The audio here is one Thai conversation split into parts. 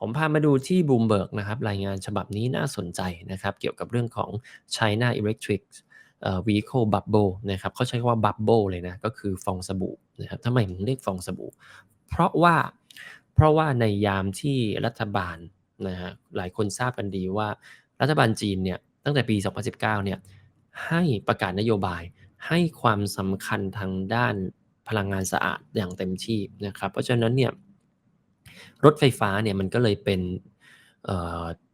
ผมพามาดูที่ Bloomberg นะครับรายงานฉบับนี้น่าสนใจนะครับ เกี่ยวกับเรื่องของ China Electric Vehicle Bubble นะครับเขาใช้คำว่า Bubble เลยนะ ก็คือฟองสบู่นะครับทำไมถึงเรียกฟองสบู่ เพราะว่าเพราะว่าในยามที่รัฐบาลนะฮะหลายคนทราบกันดีว่ารัฐบาลจีนเนี่ยตั้งแต่ปี 2019 เนี่ยให้ประกาศนโยบายให้ความสำคัญทางด้านพลังงานสะอาดอย่างเต็มที่นะครับ เพราะฉะนั้นเนี่ย รถไฟฟ้าเนี่ยมันก็เลยเป็น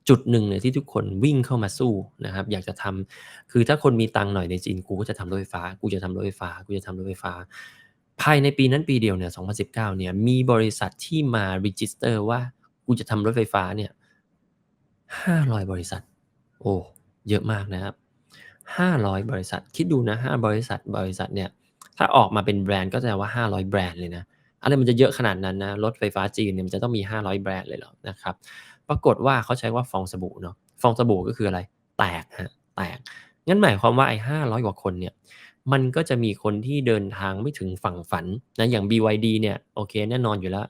จุดหนึ่งเนี่ยที่ทุกคนวิ่งเข้ามาสู้นะครับ อยากจะทำคือถ้าคนมีตังค์หน่อยในจีนกูก็จะทำรถไฟฟ้า กูจะทำรถไฟฟ้า กูจะทำรถไฟฟ้า ภายในปีนั้นปีเดียวเนี่ย2019เนี่ยมีบริษัทที่มารีจิสเตอร์ว่ากูจะทำรถไฟฟ้าเนี่ย500 บริษัท โอ้เยอะมากนะครับ 500 บริษัท คิดดูนะ5บริษัทบริษัทเนี่ยถ้าออกมาเป็นแบรนด์ก็แสดงว่า 500 แบรนด์เลยนะ อะไรมันจะเยอะขนาดนั้นนะรถไฟฟ้าจีนเนี่ยมันจะต้องมี 500 แบรนด์เลยเหรอนะครับปรากฏว่าเขาใช้ว่าฟองสบู่เนาะฟองสบู่ก็คืออะไร แตกฮะแตกงั้นหมายความว่าไอ้500กว่าคนเนี่ยมันก็จะมีคนที่เดินทางไม่ถึงฝั่งฝันนะอย่าง BYD เนี่ยโอเคแน่นอนอยู่แล้ว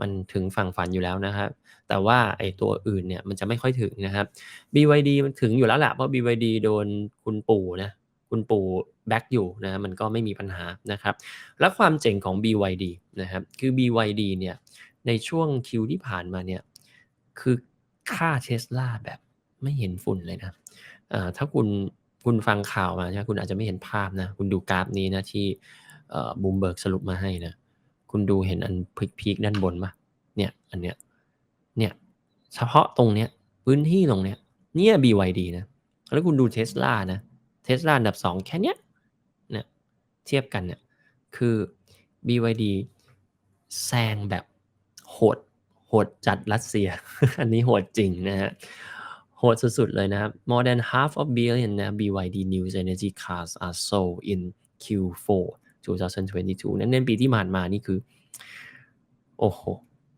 มันถึงฝั่งฝันอยู่แล้วนะครับแต่ว่าไอ้ตัวอื่นเนี่ยมันจะไม่ค่อยถึงนะครับ BYD มันถึงอยู่แล้วแหละเพราะ BYD โดนคุณปู่นะ คุณปู่แบ็กอยู่นะมันก็ไม่มีปัญหานะครับ และความเจ๋งของ BYD นะครับคือ BYD เนี่ยในช่วงคิวที่ผ่านมาเนี่ยคือค่าเทสลาแบบไม่เห็นฝุ่นเลยนะถ้าคุณคุณฟังข่าวมาใช่คุณอาจจะไม่เห็นภาพนะ คุณดูกราฟนี้นะที่บูมเบิร์กสรุปมาให้นะ คุณดูเห็นอันพีคด้านบนปะเนี่ย อันเนี้ย เนี่ย เฉพาะตรงเนี้ย พื้นที่ตรงเนี้ย เนี่ย BYD นะ แล้วคุณดูเทสลานะ เทสลาอันดับสองแค่เนี้ยเนี่ยเทียบกันเนี่ยคือ BYD แซงแบบโหดโหดจัดรัสเซีย อันนี้โหดจริงนะฮะโหดสุดๆเลยนะครับ more than half of billion นะ BYD new energy cars are sold in Q4 2022 นั้นในปีที่ผ่านมานี่คือ โอ้โห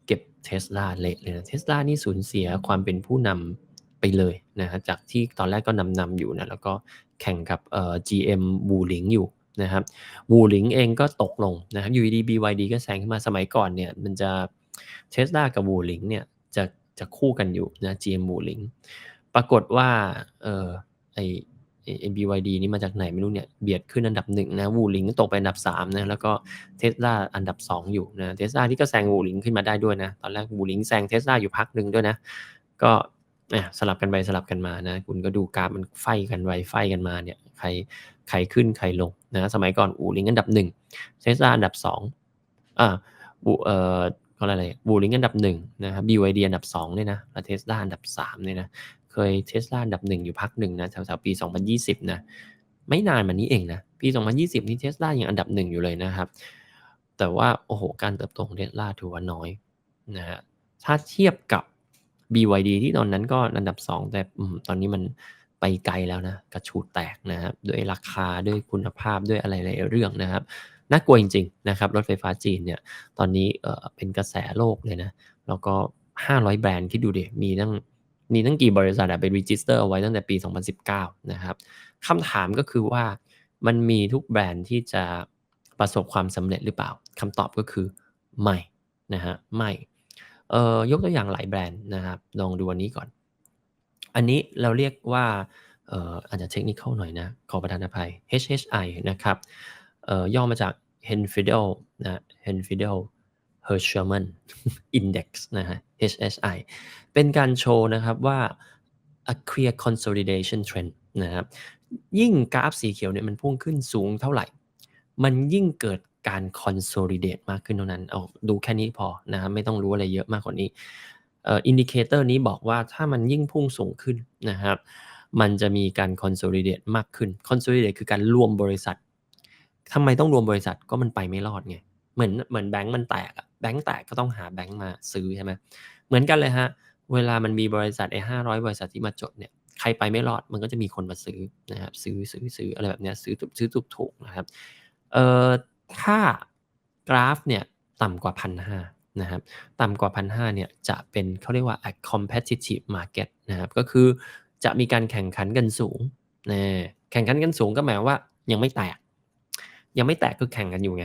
เก็บเทสลาเละเลยนะเทสลานี่สูญเสียความเป็นผู้นำ ไปเลยนะฮะจากที่ตอนแรกก็นำนำอยู่นะแล้วก็แข่งกับเอ่อ GM บูหลิงอยู่นะครับบูหลิงเองก็ตกลงนะครับอยู่ดี BYD ก็แซงขึ้นมาสมัยก่อนเนี่ยมันจะเทสลากับบูหลิงเนี่ยจะจะคู่กันอยู่นะ GM บูหลิงปรากฏว่าเออไอไอ BYD นี่มาจากไหนไม่รู้เนี่ยเบียดขึ้นอันดับหนึ่งนะวูหลิงตกไปอันดับ3นะแล้วก็เทสลาอันดับ 2 อยู่นะเทสลาที่ก็แซงวูหลิงขึ้นมาได้ด้วยนะ ตอนแรกวูหลิงแซงเทสลาอยู่พักหนึ่งด้วยนะ ก็ สลับกันไปสลับกันมานะ คุณก็ดูกราฟมันไฟกันไวไฟกันมาเนี่ยใครใครขึ้นใครลงนะสมัยก่อนอูลิงอันดับหนึ่งเทสลาอันดับสองอ่าบูเอ่อก็อะไรบูลิงอันดับหนึ่งนะครับ BYD อันดับสองเนี่ยนะแล้วเทสลาอันดับสามเนี่ยนะเคยเทสลาอันดับหนึ่งอยู่พักหนึ่งนะแถวๆปี 2020 นะไม่นานมานี้เองนะปี 2020 นี่เทสลายังอันดับหนึ่งอยู่เลยนะครับ แต่ว่าโอ้โหการเติบโตของเทสลาถือว่าน้อยนะฮะถ้าเทียบกับ BYD ที่ตอนนั้นก็อันดับ 2 แต่ตอนนี้มันไปไกลแล้วนะ กระชูดแตกนะครับด้วยราคาด้วยคุณภาพด้วยอะไรหลายเรื่องนะครับน่ากลัวจริงๆนะครับรถไฟฟ้าจีนเนี่ยตอนนี้เออเป็นกระแสโลกเลยนะแล้วก็ 500 แบรนด์คิดดูดิมีตั้งมีตั้งกี่บริษัทไปรีจิสเตอร์เอาไว้ตั้งแต่ปี 2019 นะครับคำถามก็คือว่ามันมีทุกแบรนด์ที่จะประสบความสำเร็จหรือเปล่าคำตอบก็คือไม่นะฮะไม่ เอ่อยกตัวอย่างหลายแบรนด์นะครับ ลองดูอันนี้ก่อน อันนี้เราเรียกว่าเอ่ออาจจะเทคนิคเข้าหน่อยนะ ขอประทานอภัย HHI นะครับเอ่อย่อมาจาก Henfidel นะ Henfidel Herschelman Index นะฮะ HHI เป็นการโชว์นะครับว่า a clear consolidation trend นะครับยิ่งกราฟสีเขียวเนี่ยมันพุ่งขึ้นสูงเท่าไหร่ มันยิ่งเกิด การ consolidate มากขึ้นเท่านั้น เอาดูแค่นี้พอนะครับไม่ต้องรู้อะไรเยอะมากกว่านี้เอ่ออินดิเคเตอร์นี้บอกว่าถ้ามันยิ่งพุ่งสูงขึ้นนะครับ มันจะมีการ consolidate มากขึ้น consolidate คือการรวมบริษัททำไมต้องรวมบริษัทก็มันไปไม่รอดไง เหมือนเหมือนแบงก์มันแตกอะแบงก์แตกก็ต้องหาแบงก์มาซื้อใช่ไหมเหมือนกันเลยฮะ เวลามันมีบริษัทไอ้ห้าร้อยบริษัทที่มาจดเนี่ยใครไปไม่รอดมันก็จะมีคนมาซื้อนะครับซื้อซื้อซื้ออะไรแบบนี้ซื้อซื้อถูกถูกนะครับเอ่อ ถ้ากราฟเนี่ยต่ำกว่าพันห้านะครับต่ำกว่าพันห้าเนี่ยจะเป็นเขาเรียกว่า a competitive market นะครับก็คือจะมีการแข่งขันกันสูงนะแข่งขันกันสูงก็หมายว่ายังไม่แตก ยังไม่แตกคือแข่งกันอยู่ไง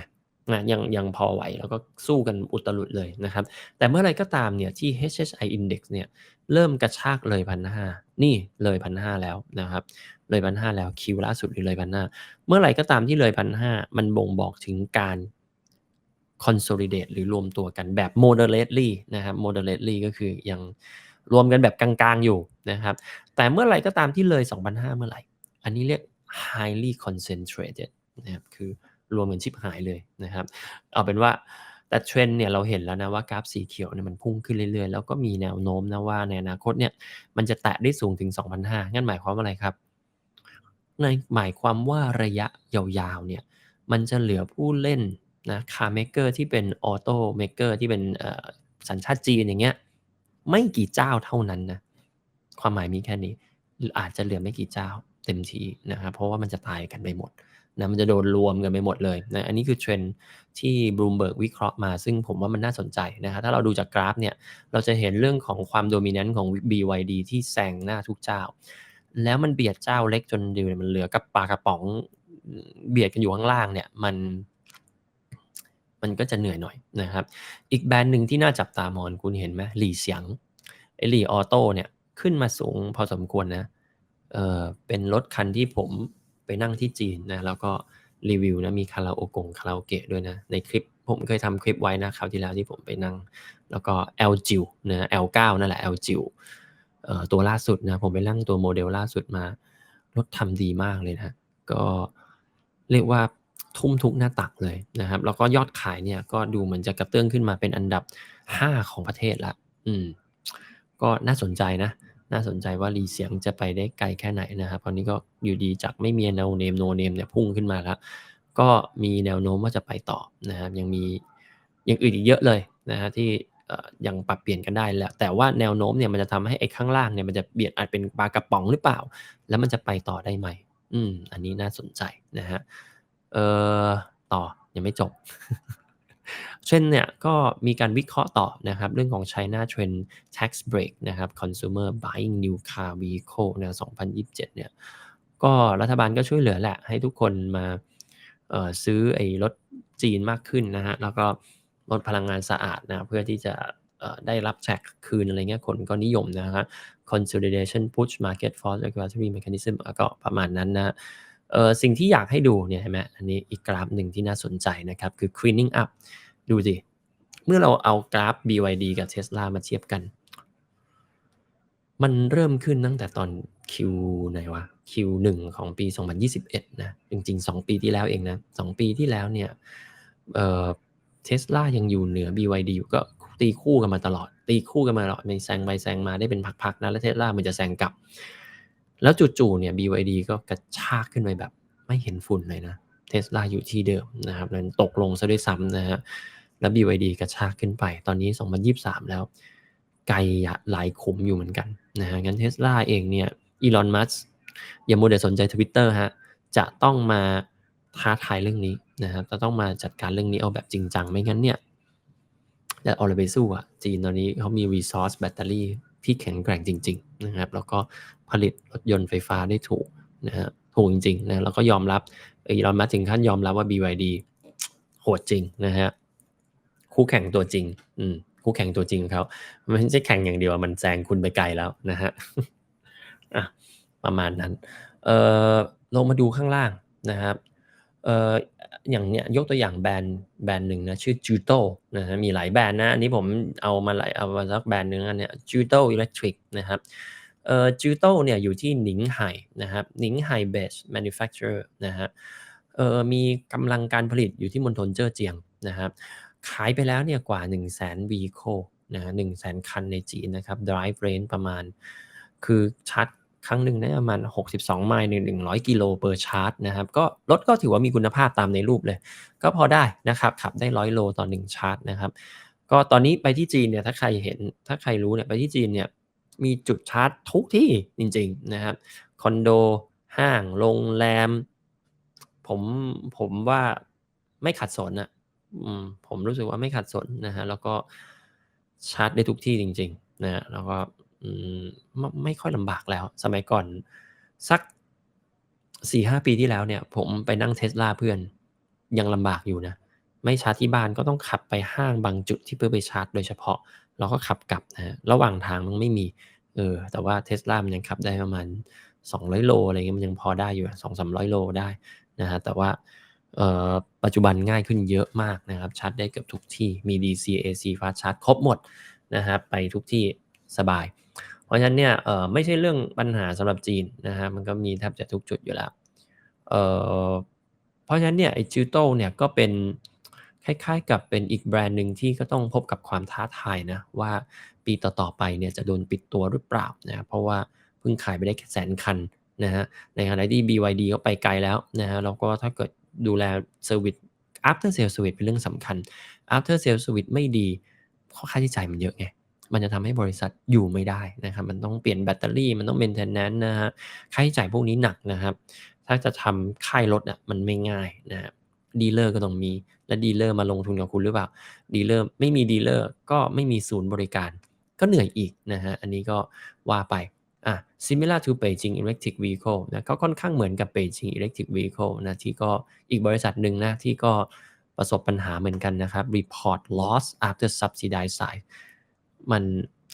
นะยังยังพอไหวแล้วก็สู้กันอุตลุดเลยนะครับ แต่เมื่อไรก็ตามเนี่ยที่ HHI Index เนี่ยเริ่มกระชากเลยพันห้านี่เลยพันห้าแล้วนะครับเลยพันห้าแล้วคิวล่าสุดเลยพันห้าเมื่อไรก็ตามที่เลยพันห้ามันบ่งบอกถึงการ consolidate หรือรวมตัวกันแบบ moderately นะครับ moderately ก็คือยังรวมกันแบบกลางๆอยู่นะครับ แต่เมื่อไรก็ตามที่เลย 2,500 เมื่อไหร่ อันนี้เรียก highly concentrated นะครับคือ รวมกันชิบหายเลยนะครับ เอาเป็นว่าแต่เทรนเนี่ยเราเห็นแล้วนะว่ากราฟสีเขียวเนี่ยมันพุ่งขึ้นเรื่อยๆ แล้วก็มีแนวโน้มนะว่าในอนาคตเนี่ยมันจะแตะได้สูงถึง 2,500งั้นหมายความว่าอะไรครับในหมายความว่าระยะยาวๆเนี่ยมันจะเหลือผู้เล่นนะคาร์เมเกอร์ที่เป็นออโต้เมเกอร์ที่เป็นสัญชาติจีนอย่างเงี้ยไม่กี่เจ้าเท่านั้นนะความหมายมีแค่นี้อาจจะเหลือไม่กี่เจ้าเต็มทีนะครับเพราะว่ามันจะตายกันไปหมด นะมันจะโดนรวมกันไปหมดเลยนะอันนี้คือเทรนที่บลูมเบิร์กวิเคราะห์มา ซึ่งผมว่ามันน่าสนใจนะครับถ้าเราดูจากกราฟเนี่ยเราจะเห็นเรื่องของความโดมิเนนต์ของ BYD ที่แซงหน้าทุกเจ้า แล้วมันเบียดเจ้าเล็กจนดูมันเหลือกับปลากระป๋องเบียดกันอยู่ข้างล่างเนี่ยมันมันก็จะเหนื่อยหน่อยนะครับ อีกแบรนด์หนึ่งที่น่าจับตามองคุณเห็นไหมหลี่เสียงไอหลี่ออโต้เนี่ยขึ้นมาสูงพอสมควรนะเออเป็นรถคันที่ผม ไปนั่งที่จีนนะแล้วก็รีวิวนะมีคาราโอกงคาราโอเกะด้วยนะ ในคลิปผมเคยทำคลิปไว้นะคราวที่แล้วที่ผมไปนั่ง แล้วก็ L จิวนะ L9 นั่นแหละ L จิวตัวล่าสุดนะ ผมไปนั่งตัวโมเดลล่าสุดมารถทำดีมากเลยนะก็เรียกว่าทุ่มทุกหน้าตักเลยนะครับ แล้วก็ยอดขายเนี่ยก็ดูเหมือนจะกระเตื้องขึ้นมาเป็นอันดับ 5 ของประเทศละ อืม ก็น่าสนใจนะ น่าสนใจว่ารีเสียงจะไปได้ไกลแค่ไหนนะครับตอนนี้ก็อยู่ดีจากไม่มีแนวเนมโนเนมเนี่ยพุ่งขึ้นมาแล้ว ก็มีแนวโน้มว่าจะไปต่อนะครับยังมีอย่างอื่นอีกเยอะเลยนะฮะที่ยังปรับเปลี่ยนกันได้แล้วแต่ว่าแนวโน้มเนี่ยมันจะทำให้ไอ้ข้างล่างเนี่ยมันจะเบียดอาจเป็นปลากระป๋องหรือเปล่า แล้วมันจะไปต่อได้ไหมอืมอันนี้น่าสนใจนะฮะเอ่อต่อยังไม่จบ เช่นเนี่ยก็มีการวิเคราะห์ต่อนะครับเรื่องของ China Trend Tax Break นะครับ Consumer Buying New Car Vehicle นะ2027เนี่ยก็รัฐบาลก็ช่วยเหลือแหละ ให้ทุกคนมาซื้อไอ้รถจีนมากขึ้นนะฮะแล้วก็รถพลังงานสะอาดนะเพื่อที่จะได้รับแท็กคืนอะไรเงี้ยคนก็นิยมนะครับ consolidation push market force regulatory mechanism ก็ประมาณนั้นนะ เออสิ่งที่อยากให้ดูเนี่ยเห็นไหมอันนี้อีกกราฟหนึ่งที่น่าสนใจนะครับคือ cleaning up ดูสิ เมื่อเราเอากราฟ BYD กับ Tesla มาเทียบกัน มันเริ่มขึ้นตั้งแต่ตอน Q ไหนวะ Q1 ของปี 2021 นะ จริง ๆ 2 ปีที่แล้วเองนะ 2 ปีที่แล้วเนี่ยเอ่อเทสลายังอยู่เหนือ BYD อยู่ก็ตีคู่กันมาตลอด ตีคู่กันมาตลอดมันแซงไปแซงมาได้เป็นพักๆนะ แล้วเทสลามันจะแซงกลับ แล้วจู่ๆเนี่ย BYD ก็กระชากขึ้นไปแบบไม่เห็นฝุ่นเลยนะเทสลาอยู่ที่เดิมนะครับนั้นตกลงซะด้วยซ้ำนะฮะแล้ว BYD กระชากขึ้นไป ตอนนี้ 2023 แล้ว ไกลหลายขุมอยู่เหมือนกันนะฮะงั้นเทสลาเองเนี่ยอีลอนมัสอย่ามัวแต่สนใจ Twitter ฮะจะต้องมาท้าทายเรื่องนี้นะครับจะต้องมาจัดการเรื่องนี้เอาแบบจริงจังไม่งั้นเนี่ยจะเอาอะไรไปสู้อะจีนตอนนี้เขามีรีซอสแบตเตอรี่ ที่แข็งแกร่งจริง ๆ นะครับ แล้วก็ผลิตรถยนต์ไฟฟ้าได้ถูกนะฮะถูกจริงๆนะแล้วก็ยอมรับอีลอนมัสถึงขั้นยอมรับว่า BYD โหดจริงนะฮะคู่แข่งตัวจริง อืมคู่แข่งตัวจริงเขาไม่ใช่แข่งอย่างเดียวมันแซงคุณไปไกลแล้วนะฮะอะประมาณนั้น เอ่อลงมาดูข้างล่างนะครับ เอ่ออย่างเนี้ยยกตัวอย่างแบรนด์แบรนด์หนึ่งนะชื่อจูโตนะฮะมีหลายแบรนด์นะอันนี้ผมเอามาหลายเอามาสักแบรนด์หนึ่งอันเนี้ยจูโตอิเล็กทริกนะครับเอ่อจูโตเนี่ยอยู่ที่หนิงไห่นะครับหนิงไห่เบสแมนูแฟคเจอร์นะฮะเอ่อมีกำลังการผลิตอยู่ที่มณฑลเจ้อเจียงนะครับขายไปแล้วเนี่ยกว่า 1 0 0 0 0แสนวีโคนะฮะหนึ่งแสนคันในจีนนะครับ drive range ประมาณ คือชาร์จ ครั้งหนึ่งนะประมาณ 62 ไมล์หนึ่งร้อยกิโลเปอร์ชาร์จนะครับ ก็รถก็ถือว่ามีคุณภาพตามในรูปเลย ก็พอได้นะครับ ขับได้ร้อยโลต่อหนึ่งชาร์จนะครับ ก็ตอนนี้ไปที่จีนเนี่ยถ้าใครเห็นถ้าใครรู้เนี่ยไปที่จีนเนี่ยมีจุดชาร์จทุกที่จริง ๆนะครับคอนโดห้างโรงแรม ผมผมว่าไม่ขัดสนอะอืมผมรู้สึกว่าไม่ขัดสนนะฮะแล้วก็ชาร์จได้ทุกที่จริง ๆ นะแล้วก็ ไม่ไม่ค่อยลำบากแล้ว สมัยก่อนสักสี่ห้าปีที่แล้วเนี่ย ผมไปนั่งเทสลาเพื่อนยังลำบากอยู่นะ ไม่ชาร์จที่บ้านก็ต้องขับไปห้างบางจุดที่เพื่อไปชาร์จโดยเฉพาะแล้วก็ขับกลับนะระหว่างทางมันไม่มีเออแต่ว่า Tesla มันยังขับได้ประมาณ 200 โลอะไรเงี้ยมันยังพอได้อยู่2-300โลได้นะฮะแต่ว่าเออปัจจุบันง่ายขึ้นเยอะมากนะครับ ชาร์จได้เกือบทุกที่มี DC AC fast charge ครบหมดนะครับไปทุกที่สบาย ราะฉะนั้นเนี่ยเออไม่ใช่เรื่องปัญหาสำหรับจีนนะฮะมันก็มีแทบจะทุกจุดอยู่แล้วเออเพราะฉะนั้นเนี่ยไอ้จิวโตเนี่ยก็เป็นคล้ายๆ กับเป็นอีกแบรนด์หนึ่งที่ก็ต้องพบกับความท้าทายนะว่าปีต่อๆไปเนี่ยจะโดนปิดตัวหรือเปล่านะเพราะว่าเพิ่งขายไปได้แค่แสนคันนะฮะในขณะที่ BYD ก็ไปไกลแล้วนะฮะแล้วก็ถ้าเกิดดูแลเซอร์วิส after sales service เป็นเรื่องสำคัญ after sale service ไม่ดีข้อค่าใช้จ่ายมันเยอะไง มันจะทำให้บริษัทอยู่ไม่ได้นะครับ มันต้องเปลี่ยนแบตเตอรี่มันต้อง maintenance นะฮะค่าใช้จ่ายพวกนี้หนักนะครับ ถ้าจะทำค่ายรถอะมันไม่ง่ายนะครับดีลเลอร์ก็ต้องมี และดีลเลอร์มาลงทุนกับคุณหรือเปล่าดีลเลอร์ไม่มีดีลเลอร์ก็ไม่มีศูนย์บริการ ก็เหนื่อยอีกนะฮะอันนี้ก็ว่าไปอะ similar to Beijing Electric Vehicle นะก็ค่อนข้างเหมือนกับ Beijing Electric Vehicle นะที่ก็อีกบริษัทหนึ่งนะที่ก็ประสบปัญหาเหมือนกันนะครับ report loss after subsidized side มัน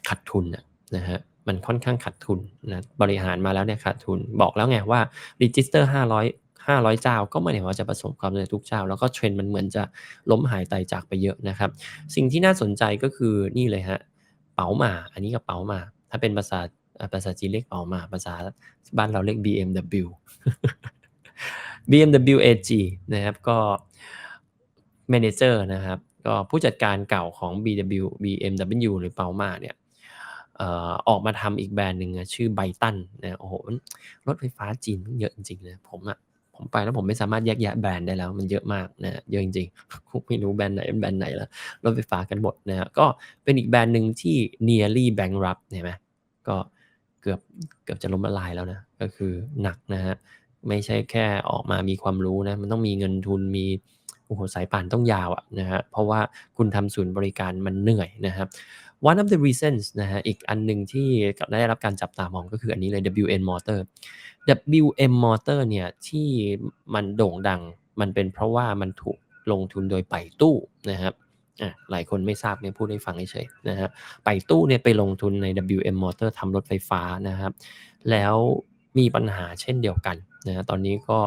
ขาดทุนนะฮะมันค่อนข้างขาดทุนนะบริหารมาแล้วเนี่ยขาดทุนบอกแล้วไงว่า register 500 500 เจ้า ก็ไม่ได้ว่าจะประสบความสำเร็จทุกเจ้า แล้วก็เทรนด์มันเหมือนจะล้มหายตายจากไปเยอะนะครับ สิ่งที่น่าสนใจก็คือนี่เลยฮะเป๋าหมา อันนี้ก็เป๋าหมา ถ้าเป็นภาษาภาษาจีนเรียกเป๋าหมา ภาษาบ้านเราเรียก BMW BMW AG นะครับก็ manager นะครับ ก็ผู้จัดการเก่าของ BW BMW หรือเปามาเนี่ยออกมาทำอีกแบรนด์หนึ่งชื่อไบตันนะโอ้โหรถไฟฟ้าจีนเยอะจริงๆเลยผมอะผมไปแล้วผมไม่สามารถแยกแยะแบรนด์ได้แล้วมันเยอะมากนะเยอะจริงๆไม่รู้แบรนด์ไหนเป็นแบรนด์ไหนแล้วรถไฟฟ้ากันหมดนะฮะก็เป็นอีกแบรนด์หนึ่งที่ nearly bankrupt เห็นไหมก็เกือบเกือบจะล้มละลายแล้วนะก็คือหนักนะฮะไม่ใช่แค่ออกมามีความรู้นะมันต้องมีเงินทุนมี โอ้โหสายป่านต้องยาวอะนะฮะเพราะว่าคุณทำศูนย์บริการมันเหนื่อยนะครับ one of the reasons นะฮะอีกอันหนึ่งที่ได้รับการจับตามองก็คืออันนี้เลย WN Motor WM Motor เนี่ยที่มันโด่งดังมันเป็นเพราะว่ามันถูกลงทุนโดยไปตู้นะครับอะหลายคนไม่ทราบเนี่ยพูดให้ฟังเฉยๆนะฮะไปตู้เนี่ยไปลงทุนใน WM Motor ทำรถไฟฟ้านะครับ แล้วมีปัญหาเช่นเดียวกันนะตอนนี้ก็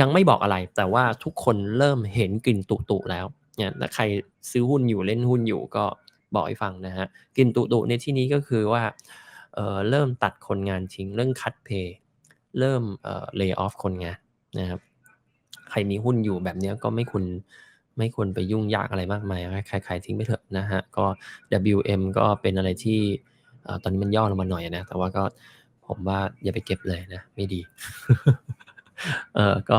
ยังไม่บอกอะไร แต่ว่าทุกคนเริ่มเห็นกลิ่นตุๆแล้วเนี่ยถ้าใครซื้อหุ้นอยู่เล่นหุ้นอยู่ก็บอกให้ฟังนะฮะกลิ่นตุๆในที่นี้ก็คือว่าเเริ่มตัดคนงานทิ้ง เรื่องคัดเพย์เริ่มเลิกออฟคนงานนะครับใครมีหุ้นอยู่แบบนี้ก็ไม่ควรไม่ควรไปยุ่งยากอะไรมากมายใครๆทิ้งไปเถอะนะฮะ ก็ WM ก็เป็นอะไรที่ตอนนี้มันย่อลงมาหน่อยนะ แต่ว่าก็ผมว่าอย่าไปเก็บเลยนะ ไม่ดี เออก็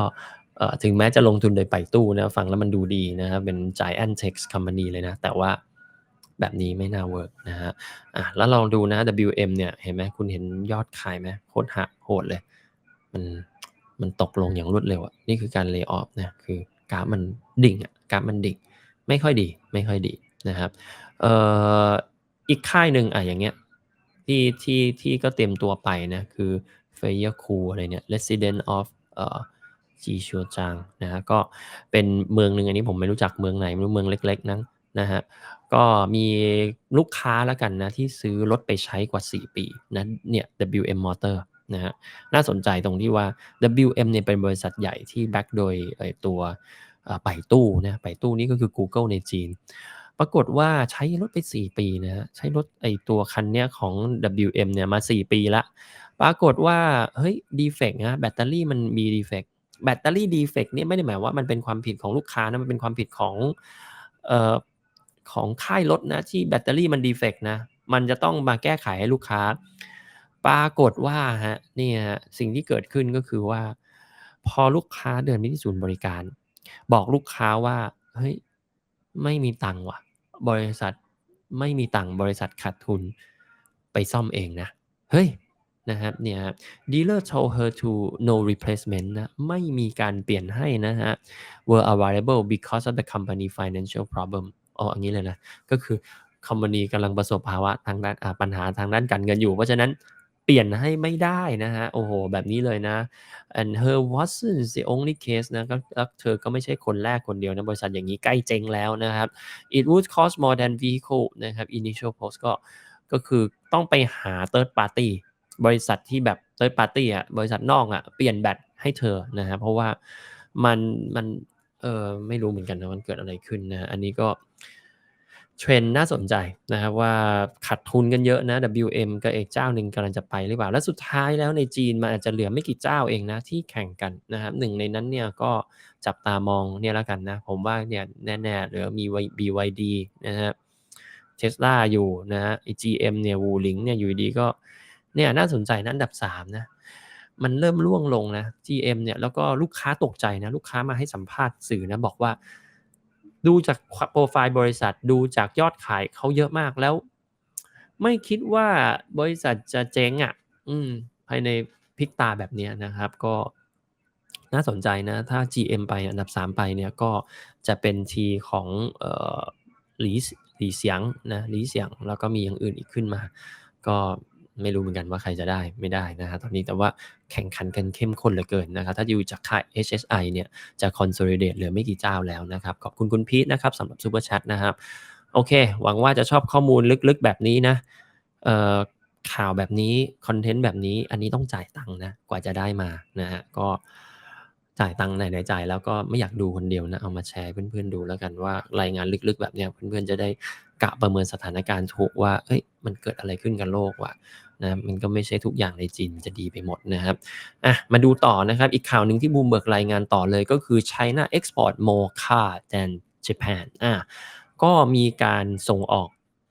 ถึงแม้จะลงทุนโดยไปตู้นะฟังแล้วมันดูดีนะครับเป็น giant tech company เลยนะ แต่ว่าแบบนี้ไม่น่าเวิร์กนะฮะอะแล้วเราดูนะ WM เนี่ยเห็นไหมคุณเห็นยอดขายไหมโคตรหักโหดเลย มันมันตกลงอย่างรวดเร็วอะนี่คือการเลิกออฟนะคือกราฟมันดิ่งอะกราฟมันดิ่ง ไม่ค่อยดีไม่ค่อยดีนะครับเอ่ออีกค่ายหนึ่งอะอย่างเงี้ยที่ที่ที่ก็เต็มตัวไปนะคือเฟย์คูอะไรเนี่ย Resident of เอ่อ จีชัวจางนะฮะก็เป็นเมืองหนึ่งอันนี้ผมไม่รู้จักเมืองไหนไม่รู้เมืองเล็ก ๆ นั้นนะฮะก็มีลูกค้าแล้วกันนะที่ซื้อรถไปใช้กว่า 4 ปีนะเนี่ย WM Motor นะฮะน่าสนใจตรงที่ว่า WM เนี่ยเป็นบริษัทใหญ่ที่แบ็กโดยตัวไปตู้นะไปตู้นี่ก็คือ Google ในจีน ปรากฏว่าใช้รถไป 4 ปีนะฮะใช้รถไอตัวคันเนี้ยของ WM เนี่ยมา 4 ปีละ ปรากฏว่าเฮ้ยดีเฟกต์นะแบตเตอรี่มันมีดีเฟกต์แบตเตอรี่ดีเฟกต์นี่ไม่ได้หมายว่ามันเป็นความผิดของลูกค้านะมันเป็นความผิดของเอ่อของค่ายรถนะที่แบตเตอรี่มันดีเฟกต์นะมันจะต้องมาแก้ไขให้ลูกค้า ปรากฏว่าฮะนี่ฮะสิ่งที่เกิดขึ้นก็คือว่า พอลูกค้าเดินไปที่ศูนย์บริการ บอกลูกค้าว่าเฮ้ยไม่มีตังค์ว่ะ บริษัทไม่มีตังค์บริษัทขาดทุนไปซ่อมเองนะเฮ้ย นะครับเนี่ย dealer told her to no replacement นะไม่มีการเปลี่ยนให้นะฮะ were available because of the company financial problem อ๋ออย่างนี้เลยนะ ก็คือคอมพานีกำลังประสบภาวะทางด้านปัญหาทางด้านการเงินอยู่ เพราะฉะนั้นเปลี่ยนให้ไม่ได้นะฮะ โอ้โห แบบนี้เลยนะ and her wasn't the only case นะก็แล้วเธอก็ไม่ใช่คนแรกคนเดียวนะ บริษัทอย่างนี้ใกล้เจ๊งแล้วนะครับ it would cost more than vehicle นะครับ initial post ก็ก็คือต้องไปหา third party บริษัทที่แบบ third party อะบริษัทนอกอะเปลี่ยนแบตให้เธอนะครับเพราะว่ามันมันเออไม่รู้เหมือนกันนะมันเกิดอะไรขึ้นนะอันนี้ก็เทรนน่าสนใจนะครับว่าขาดทุนกันเยอะนะ WM กับอีกเจ้าหนึ่งกำลังจะไปหรือเปล่า และสุดท้ายแล้วในจีนมันอาจจะเหลือไม่กี่เจ้าเองนะที่แข่งกันนะครับหนึ่งในนั้นเนี่ยก็จับตามองเนี่ยแล้วกันนะ ผมว่าเนี่ยแน่ๆเหลือมี BYD นะฮะเทสลาอยู่นะฮะ GM เนี่ยวูหลิงเนี่ยอยู่ดีก็ เนี่ยน่าสนใจนะอันดับ3นะมันเริ่มร่วงลงนะ GM เนี่ยแล้วก็ลูกค้าตกใจนะลูกค้ามาให้สัมภาษณ์สื่อนะบอกว่า ดูจากโปรไฟล์บริษัทดูจากยอดขายเขาเยอะมากแล้ว ไม่คิดว่าบริษัทจะเจ๊งอะ อืม ภายในพริกตาแบบนี้นะครับ ก็น่าสนใจนะ ถ้า GM ไปอันดับ 3 ไปเนี่ยก็จะเป็นทีของเอ่อหลีหลีเสียงนะหลีเสียงแล้วก็มีอย่างอื่นอีกขึ้นมา ก็ ไม่รู้เหมือนกันว่าใครจะได้ไม่ได้นะฮะตอนนี้แต่ว่าแข่งขันกันเข้มข้นเหลือเกินนะครับ ถ้าอยู่จากค่าย HSI เนี่ยจะ consolidate เหลือไม่กี่เจ้าแล้วนะครับ ขอบคุณคุณพีทนะครับสำหรับ Super Chat นะครับ โอเค หวังว่าจะชอบข้อมูลลึกๆแบบนี้นะเอ่อข่าวแบบนี้ คอนเทนต์แบบนี้อันนี้ต้องจ่ายตังค์นะ กว่าจะได้มานะฮะก็จ่ายตังค์ไหนๆจ่ายแล้วก็ไม่อยากดูคนเดียวนะ เอามาแชร์เพื่อนๆดูแล้วกันว่ารายงานลึกๆ แบบเนี้ยเพื่อนๆจะได้กะประเมินสถานการณ์ถูกว่าเอ้ยมันเกิดอะไรขึ้นกับโลกว่ะ นะมันก็ไม่ใช่ทุกอย่างในจีนจะดีไปหมดนะครับอะมาดูต่อนะครับอีกข่าวหนึ่งที่บูมเบิร์กรายงานต่อเลยก็คือ China export more car than Japan อะก็มีการส่งออก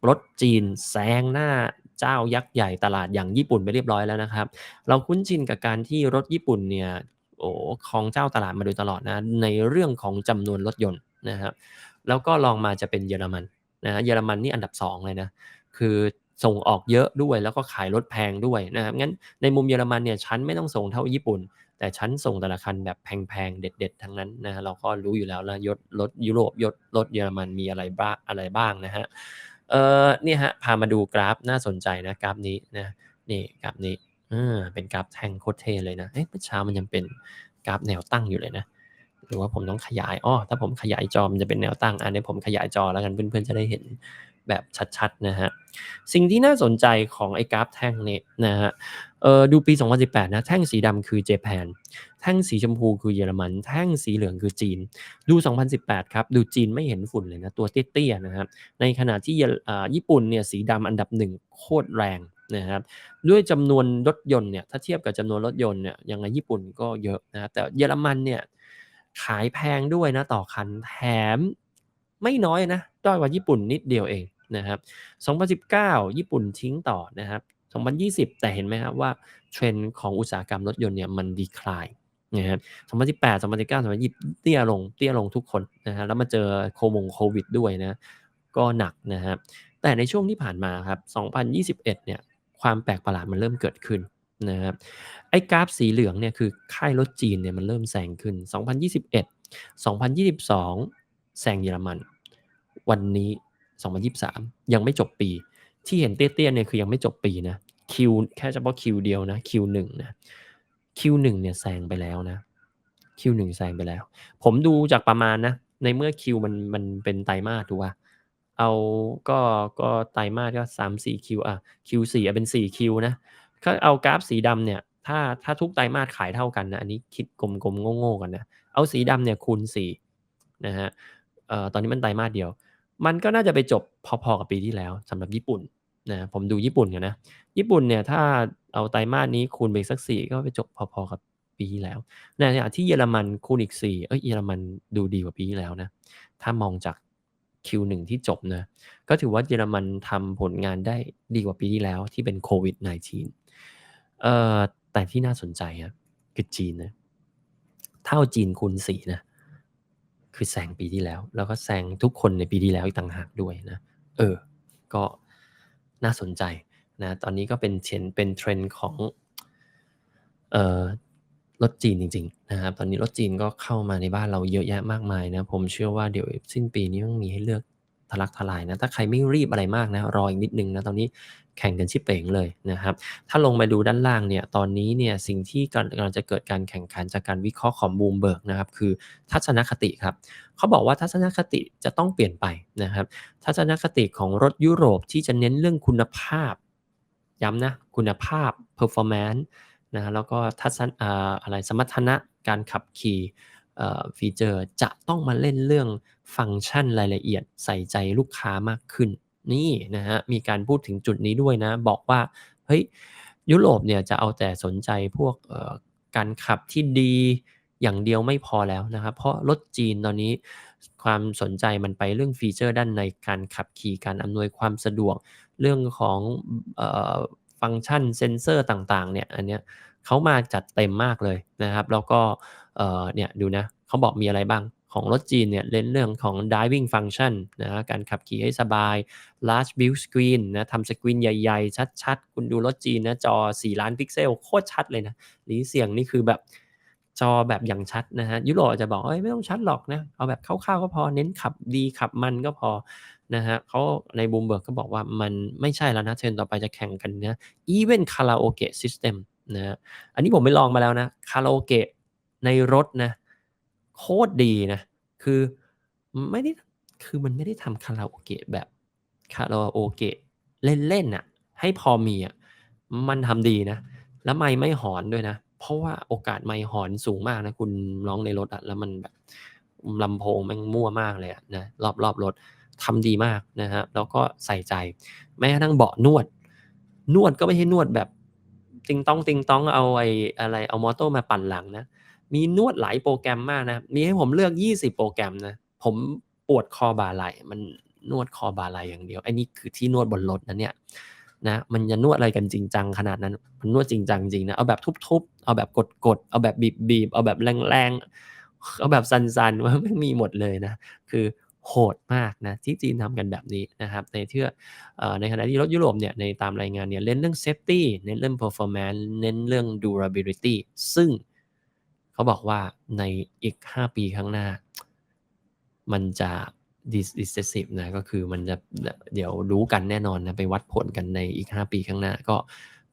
รถจีนแซงหน้าเจ้ายักษ์ใหญ่ตลาดอย่างญี่ปุ่นไปเรียบร้อยแล้วนะครับ เราคุ้นชินกับการที่รถญี่ปุ่นเนี่ยโอ้คองเจ้าตลาดมาโดยตลอดนะในเรื่องของจำนวนรถยนต์นะครับแล้วก็ลองมาจะเป็นเยอรมันนะเยอรมันนี่อันดับ 2 เลยนะ คือ ส่งออกเยอะด้วยแล้วก็ขายรถแพงด้วยนะครับงั้นในมุมเยอรมันเนี่ยฉันไม่ต้องส่งเท่าญี่ปุ่น แต่ฉันส่งแต่ละคันแบบแพงๆเด็ด ๆ ทั้งนั้นนะเราก็รู้อยู่แล้วแล้วยศรถยุโรปยศรถเยอรมันมีอะไรบ้างอะไรบ้างนะฮะเออเนี่ยฮะพามาดูกราฟน่าสนใจนะกราฟนี้นะนี่กราฟนี้เออเป็นกราฟแทงโคตรเทเลยนะเอ๊ะเมื่อเช้ามันยังเป็นกราฟแนวตั้งอยู่เลยนะหรือว่าผมต้องขยายอ้อถ้าผมขยายจอมันจะเป็นแนวตั้งอันนี้ผมขยายจอแล้วกันเพื่อนๆจะได้เห็น แบบชัดๆนะฮะสิ่งที่น่าสนใจของไอ้กราฟแท่งนี้นะฮะเออดูปี 2018 นะแท่งสีดำคือเจแปนแท่งสีชมพูคือเยอรมัน แท่งสีเหลืองคือจีน ดู 2018 ครับ ดูจีนไม่เห็นฝุ่นเลยนะ ตัวเตี้ยๆนะครับในขณะที่ญี่ปุ่นเนี่ยสีดำอันดับหนึ่งโคตรแรงนะครับด้วยจำนวนรถยนต์เนี่ยถ้าเทียบกับจำนวนรถยนต์เนี่ยยังไงญี่ปุ่นก็เยอะนะแต่เยอรมันเนี่ยขายแพงด้วยนะต่อคันแถมไม่น้อยนะด้อยกว่าญี่ปุ่นนิดเดียวเอง นะครับ2019 ญี่ปุ่นทิ้งต่อนะครับ2020 แต่เห็นไหมครับว่าเทรนด์ของอุตสาหกรรมรถยนต์เนี่ยมันดีคลายนะครับ2018 2019 2020เตี้ยลงเตี้ยลงทุกคนนะฮะแล้วมาเจอโควงโควิดด้วยนะ ก็หนักนะครับแต่ในช่วงที่ผ่านมาครับ2021เนี่ยความแปลกประหลาดมันเริ่มเกิดขึ้นนะครับไอ้กราฟสีเหลืองเนี่ยคือค่ายรถจีนเนี่ยมันเริ่มแซงขึ้น 2021 2022 แซงเยอรมัน วันนี้ 2023 ยังไม่จบปี ที่เห็นเตี้ยๆเนี่ยคือยังไม่จบปีนะคิวแค่เฉพาะคิวเดียวนะคิวหนึ่งนะคิวหนึ่งเนี่ยแซงไปแล้วนะคิวหนึ่งแซงไปแล้ว ผมดูจากประมาณนะ ในเมื่อคิวมันมันเป็นไตรมาสถูกป่ะเอาก็ก็ไตรมาสก็สามสี่คิวอะคิวสี่เป็นสี่คิวนะก็เอากราฟสีดำเนี่ยถ้าถ้าทุกไตรมาสขายเท่ากันนะอันนี้คิดกลมๆโง่ๆกันนะเอาสีดำเนี่ยคูณสี่นะฮะเอ่อตอนนี้มันไตรมาสเดียว มันก็น่าจะไปจบพอๆกับปีที่แล้วสำหรับญี่ปุ่นนะผมดูญี่ปุ่นกันนะ ญี่ปุ่นเนี่ยถ้าเอาไตรมาสนี้คูณไปสักสี่ก็ไปจบพอๆกับปีที่แล้วในขณะที่เยอรมันคูณอีกสี่เอ้ยเยอรมันดูดีกว่าปีที่แล้วนะถ้ามองจาก Q1 ที่จบนะก็ถือว่าเยอรมันทำผลงานได้ดีกว่าปีที่แล้วที่เป็นโควิด -19 เอ่อแต่ที่น่าสนใจครับคือจีนนะถ้าเอาจีนคูณสี่นะ คือแซงปีที่แล้ว แล้วก็แซงทุกคนในปีที่แล้วอีกต่างหากด้วยนะเออ ก็น่าสนใจนะตอนนี้ก็เป็นเทรนเป็นเทรนด์ของเอ่อรถจีนจริงๆนะครับตอนนี้รถจีนก็เข้ามาในบ้านเราเยอะแยะมากมายนะผมเชื่อว่าเดี๋ยวสิ้นปีนี้ต้องมีให้เลือกทะลักทลายนะถ้าใครไม่รีบอะไรมากนะรออีกนิดนึงนะตอนนี้ แข่งกันชิบเป๋งเลยนะครับ ถ้าลงมาดูด้านล่างเนี่ย ตอนนี้เนี่ยสิ่งที่กำกำลังจะเกิดการแข่งขันจากการวิเคราะห์ของ Bloomberg นะครับ คือทัศนคติครับ เขาบอกว่าทัศนคติจะต้องเปลี่ยนไปนะครับ ทัศนคติของรถยุโรปที่จะเน้นเรื่องคุณภาพ ย้ำนะ คุณภาพ performance นะแล้วก็ทัศนออะไรสมรรถนะการขับขี่เอ่อฟีเจอร์จะต้องมาเล่นเรื่องฟังก์ชันรายละเอียดใส่ใจลูกค้ามากขึ้น นี่นะครับมีการพูดถึงจุดนี้ด้วยนะ บอกว่าเฮ้ยยุโรปเนี่ยจะเอาแต่สนใจพวกการขับที่ดีอย่างเดียวไม่พอแล้วนะครับ เพราะรถจีนตอนนี้ความสนใจมันไปเรื่องฟีเจอร์ด้านในการขับขี่การอำนวยความสะดวก เรื่องของออฟังก์ชันเซนเซอร์ต่างๆ เนี่ยอันเนี้ยเขามาจัดเต็มมากเลยนะครับ แล้วก็เนี่ยดูนะเขาบอกมีอะไรบ้าง ของรถจีนเนี่ยเน้นเรื่องของ driving function นะการขับขี่ให้สบาย large build screen นะทำสกรีนใหญ่ๆ ชัดๆ คุณดูรถจีนนะจอ 4 ล้านพิกเซล โคตรชัดเลยนะหรือเสียงนี่คือแบบจอแบบอย่างชัดนะฮะยุโรปจะบอกเอ้ยไม่ต้องชัดหรอกนะเอาแบบคร่าวๆก็พอเน้นขับดีขับมันก็พอนะฮะเขาใน Bloomberg ก็บอกว่ามันไม่ใช่แล้วนะเทรนต่อไปจะแข่งกันนะ even karaoke system นะฮะอันนี้ผมไปลองมาแล้วนะคาราโอเกะในรถนะ โคตรดีนะ คือไม่ได้คือมันไม่ได้ทำคาราโอเกะแบบคาราโอเกะเล่นๆน่ะ ให้พอมีอะมันทำดีนะ แล้วไมค์ไม่หอนด้วยนะ เพราะว่าโอกาสไมค์หอนสูงมากนะ คุณร้องในรถอะแล้วมันแบบลำโพงม่งมั่วมากเลยอะนะรอบๆรถทำดีมากนะครับแล้วก็ใส่ใจ แม้กระทั่งเบาะนวด นวดก็ไม่ใช่นวดแบบ ติงต๊องๆเอาไอ้อะไรเอามอเตอร์มาปั่นหลังนะ มีนวดหลายโปรแกรมมากนะ มีให้ผมเลือก 20 โปรแกรมนะ ผมปวดคอบ่าไหล่ มันนวดคอบ่าไหล่อย่างเดียวไอ้นี่คือที่นวดบนรถนะเนี่ยนะ มันจะนวดอะไรกันจริงจังขนาดนั้น มันนวดจริงจังจริงนะ เอาแบบทุบๆ เอาแบบกดๆ เอาแบบบีบๆ เอาแบบแรงๆ เอาแบบสั่นๆมันมีหมดเลยนะ คือโหดมากนะที่จีนทำกันแบบนี้นะครับในเทื่อเอ่อในขณะที่รถยุโรปเนี่ยในตามรายงานเนี่ยเน้นเรื่องเซฟตีเน้นเรื่อง performance เน้นเรื่อง durability ซึ่ง เขาบอกว่าในอีก 5 ปีข้างหน้า มันจะ dis recessive นะก็คือมันจะเดี๋ยวรู้กันแน่นอนนะไปวัดผลกันในอีก 5 ปีข้างหน้า ก็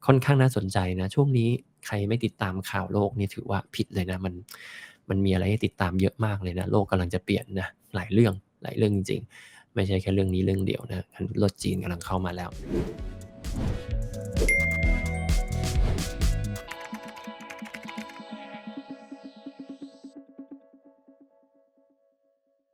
ค่อนข้างน่าสนใจนะ ช่วงนี้ใครไม่ติดตามข่าวโลกนี่ถือว่าผิดเลยนะมันมันมีอะไรให้ติดตามเยอะมากเลยนะโลกกำลังจะเปลี่ยนนะหลายเรื่องหลายเรื่องจริง ๆ ไม่ใช่แค่เรื่องนี้เรื่องเดียวนะรถจีนกำลังเข้ามาแล้ว